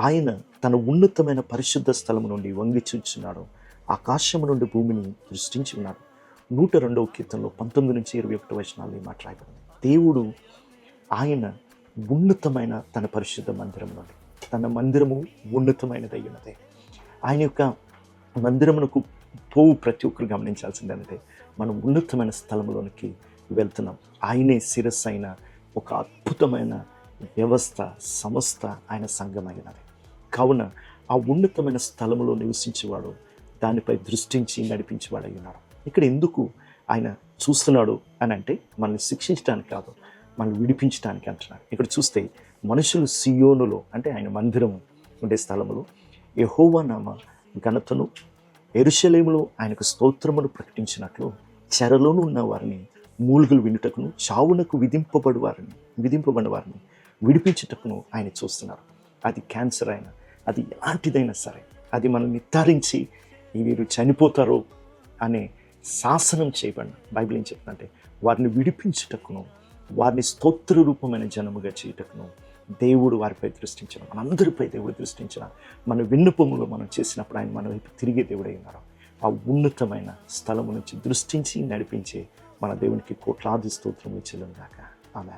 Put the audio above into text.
ఆయన తన ఉన్నతమైన పరిశుద్ధ స్థలము నుండి వంగి చూచున్నాడు ఆకాశము నుండి భూమిని సృష్టించి ఉన్నాడు నూట రెండవ కీర్తనలో పంతొమ్మిది నుంచి ఇరవై ఒకటి వచనాలు ఈ మాట్లాడబడింది దేవుడు ఆయన ఉన్నతమైన తన పరిశుద్ధ మందిరం నుండి తన మందిరము ఉన్నతమైనది అయి ఆయన యొక్క మందిరమునకు పోవు ప్రతి ఒక్కరు గమనించాల్సింది అంటే మనం ఉన్నతమైన స్థలంలోనికి వెళ్తున్నాం. ఆయనే శిరస్సు అయిన ఒక అద్భుతమైన వ్యవస్థ సంస్థ ఆయన సంఘమైనది. కావున ఆ ఉన్నతమైన స్థలములో నివసించేవాడు దానిపై దృష్టించి నడిపించేవాడు అయి ఉన్నాడు ఇక్కడ ఎందుకు ఆయన చూస్తున్నాడు అని అంటే మనల్ని శిక్షించడానికి కాదు మనల్ని విడిపించడానికి అంటున్నాడు. ఇక్కడ చూస్తే మనుషులు సియోనులో అంటే ఆయన మందిరం ఉండే స్థలములో యహోవా నామ ఘనతను ఎరుషలేములో ఆయనకు స్తోత్రమును ప్రకటించినట్లు చెరలోను ఉన్న వారిని మూలుగులు వినుటకును చావునకు విధింపబడి వారిని విధింపబడిన వారిని విడిపించుటకును ఆయన చూస్తున్నారు. అది క్యాన్సర్ అయినా అది ఎలాంటిదైనా సరే అది మనం నిర్ధారించి వీరు చనిపోతారు అనే శాసనం చేయబడిన బైబిల్ ఏం చెప్తుందంటే వారిని విడిపించుటకును వారిని స్తోత్ర రూపమైన జనముగా చేయుటకును దేవుడు వారిపై దృష్టించడం మనందరిపై దేవుడు దృష్టించిన మన విన్నపములు మనం చేసినప్పుడు ఆయన మన వైపు తిరిగే దేవుడై ఉన్నారు. ఆ ఉన్నతమైన స్థలము నుంచి దృష్టించి నడిపించే మన దేవునికి కోట్లాది స్తోత్రములు చెల్లుగాక ఆమె